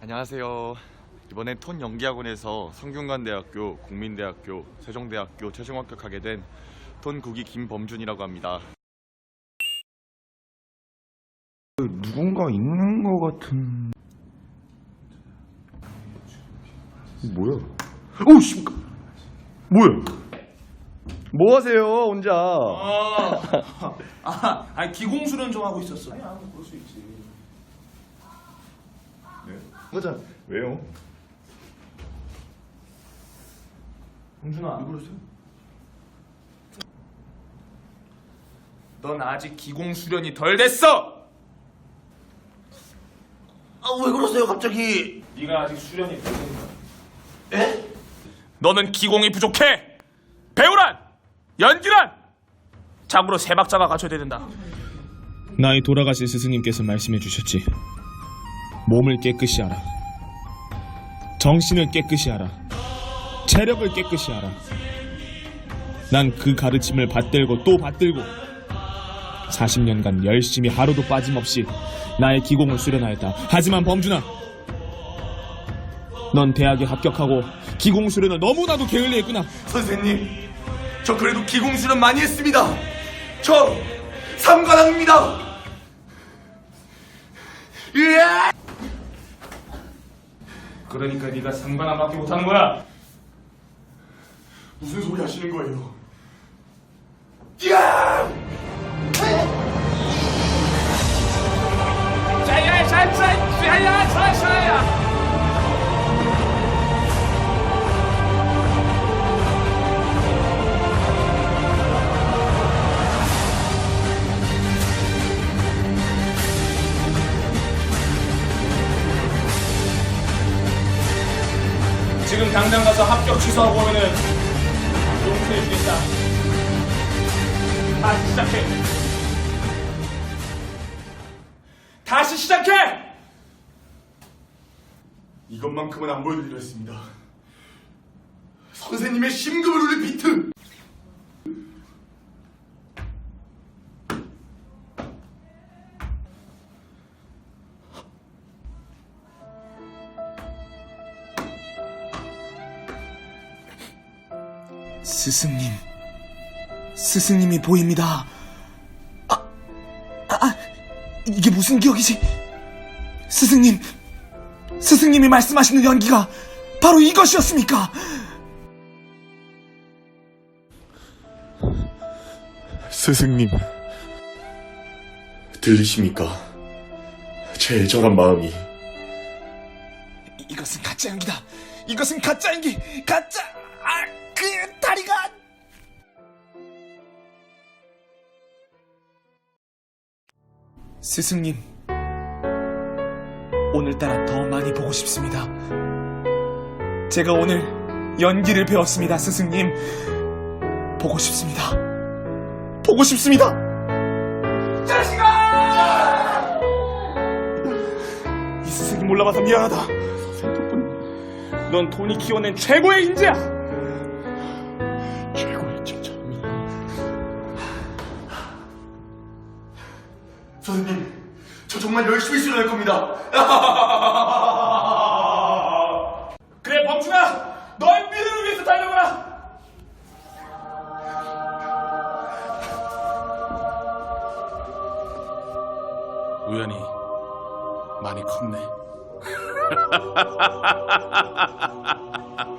안녕하세요. 이번엔 톤 연기학원에서 성균관대학교, 국민대학교, 세종대학교 최종 합격하게 된 톤 국기 김범준이라고 합니다. 누군가 있는 것 같은. 뭐야? 오 씨. 뭐야? 뭐 하세요 혼자? 아, 아, 아니 기공수련 좀 하고 있었어. 아니, 아무 그럴 수 있지. 맞아. 왜요? 공준아, 왜 그러세요? 넌 아직 기공 수련이 덜 됐어. 아 왜 그러세요 갑자기? 네가 아직 수련이 덜 된 거야. 에? 너는 기공이 부족해. 배우란, 연기란, 참고로 세 박자가 갖춰야 된다. 나의 돌아가신 스승님께서 말씀해 주셨지. 몸을 깨끗이 하라. 정신을 깨끗이 하라. 체력을 깨끗이 하라. 난 그 가르침을 받들고 또 받들고 40년간 열심히 하루도 빠짐없이 나의 기공을 수련하였다. 하지만 범준아, 넌 대학에 합격하고 기공 수련을 너무나도 게을리했구나. 선생님, 저 그래도 기공 수련 많이 했습니다. 저 삼관왕입니다. 예! 그러니까 네가 상관함밖에 못하는 거야. 무슨 소리 하시는 거예요? 야! 자야, 자, 자, 자야, 자, 자야. 지금 당장 가서 합격 취소하고 오면은 용서해 주겠다. 다시 시작해. 다시 시작해! 이것만큼은 안 보여드리려 했습니다. 선생님의 심금을 울릴 비트! 스승님, 스승님이 보입니다. 아, 아, 이게 무슨 기억이지? 스승님, 스승님이 말씀하시는 연기가 바로 이것이었습니까? 스승님, 들리십니까? 제 애절한 마음이 이것은 가짜 연기다. 이것은 가짜 연기, 가짜. 아, 그 다리가. 스승님, 오늘따라 더 많이 보고 싶습니다. 제가 오늘 연기를 배웠습니다, 스승님. 보고 싶습니다. 보고 싶습니다. 자식아! 이 스승님 올라가서 미안하다. 넌 돈이 키워낸 최고의 인재야! 선생님, 저 정말 열심히 수련할 겁니다. 그래, 범준아! 너의 미래를 위해서 달려가라! 우연히 많이 컸네.